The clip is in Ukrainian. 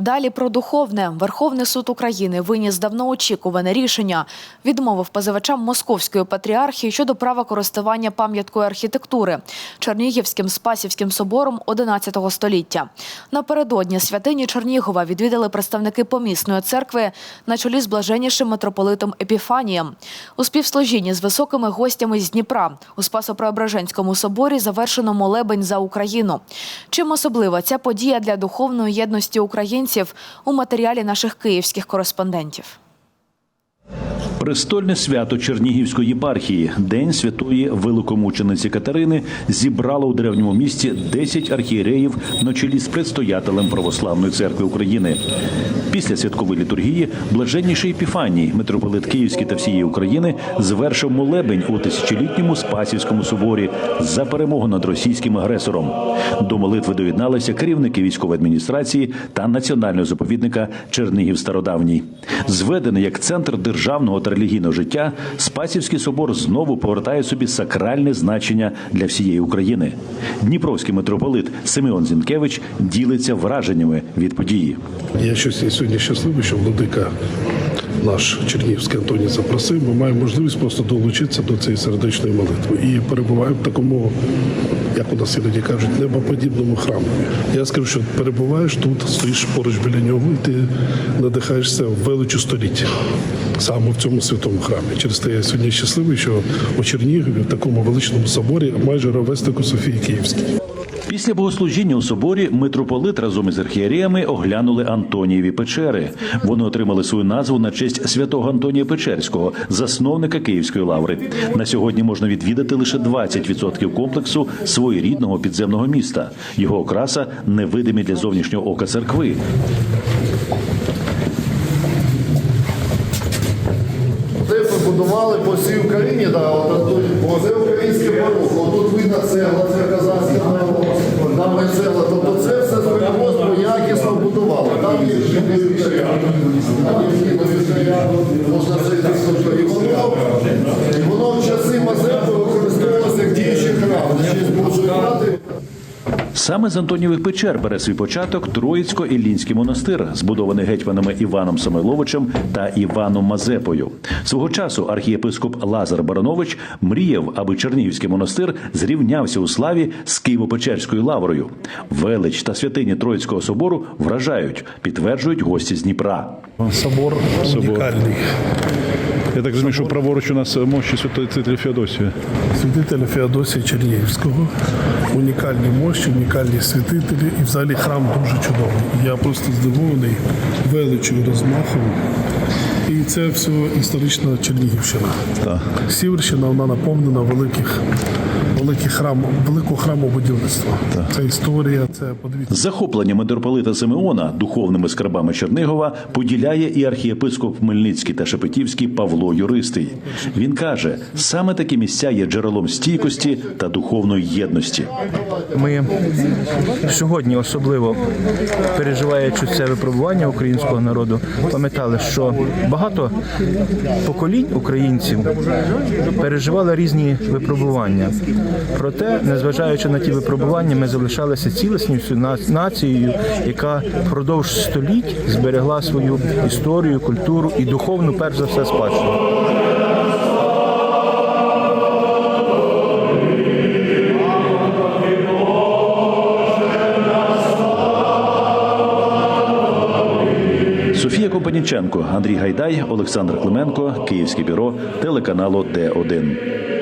Далі про духовне. Верховний суд України виніс давно очікуване рішення. Відмовив позивачам Московської патріархії щодо права користування пам'яткою архітектури Чернігівським Спасівським собором XI століття. Напередодні святині Чернігова відвідали представники помісної церкви на чолі з блаженнішим митрополитом Епіфанієм. У співслужінні з високими гостями з Дніпра у Спасо-Преображенському соборі завершено молебень за Україну. Чим особлива ця подія для духовної єдності українців у матеріалі наших київських кореспондентів. Престольне свято Чернігівської єпархії, День святої великомучениці Катерини, зібрало у древньому місті 10 архієреїв на чолі з предстоятелем Православної церкви України. Після святкової літургії блаженніший Епіфаній, митрополит Київський та всієї України, звершив молебень у тисячолітньому Спасівському соборі за перемогу над російським агресором. До молитви доєдналися керівники військової адміністрації та національного заповідника Чернігів Стародавній. Зведений як центр державного та релігійного життя, Спасівський собор знову повертає собі сакральне значення для всієї України. Дніпровський митрополит Симеон Зінкевич ділиться враженнями від події. Я щось сьогодні щасливий, що владика наш Чернігівський Антоній запросив. Ми маємо можливість просто долучитися до цієї сердечної молитви і перебуваємо в такому, як у нас іноді кажуть, небоподібному храму. Я скажу, що перебуваєш тут, стоїш поруч біля нього, і ти надихаєшся величу століття саме в цьому святому храмі. Через те я сьогодні щасливий, що у Чернігові в такому величному соборі майже ровеснику Софії Київській. Після богослужіння у соборі митрополит разом із архієреями оглянули Антонієві печери. Вони отримали свою назву на честь святого Антонія Печерського, засновника Київської лаври. На сьогодні можна відвідати лише 20% комплексу своєрідного підземного міста. Його окраса невидимі для зовнішнього ока церкви. Це побудували по всій Україні, да, от тут, бо це українське барухо. Тут видно цегла, це казанська там не. Тобто це все з виробництва якісно будувало. Там є вхідні там є можна зайти тобто, і воно, воно в часи Мазепи використовувалося як діючий храм. Значить. Саме з Антонієвих печер бере свій початок Троїцько-Іллінський монастир, збудований гетьманами Іваном Самойловичем та Іваном Мазепою. Свого часу архієпископ Лазар Баранович мріяв, аби Чернігівський монастир зрівнявся у славі з Києво-Печерською лаврою. Велич та святині Троїцького собору вражають, підтверджують гості з Дніпра. Собор, унікальний. Я так розумію, що праворуч у нас мощі святої Феодосії. Святителя Феодосія Чернігівського. Унікальні мощі, унікальні святителі. І взагалі храм дуже чудовий. Я просто здивований величою розмахом. І це все історична Чернігівщина. Сіверщина вона наповнена великих, великих храм, великого храмобудівництва. Це історія, це подивіться. Захоплення митрополита Симеона духовними скарбами Чернигова поділяє і архієпископ Хмельницький та Шепетівський Павло Юристий. Він каже, саме такі місця є джерелом стійкості та духовної єдності. Ми сьогодні особливо переживаючи це випробування українського народу, пам'ятали, що багато поколінь українців переживали різні випробування. Проте, незважаючи на ті випробування, ми залишалися цілісністю нацією, яка впродовж століть зберегла свою історію, культуру і духовну, перш за все, спадщину. Софія Компаніченко, Андрій Гайдай, Олександр Клименко, Київське бюро телеканалу Д1.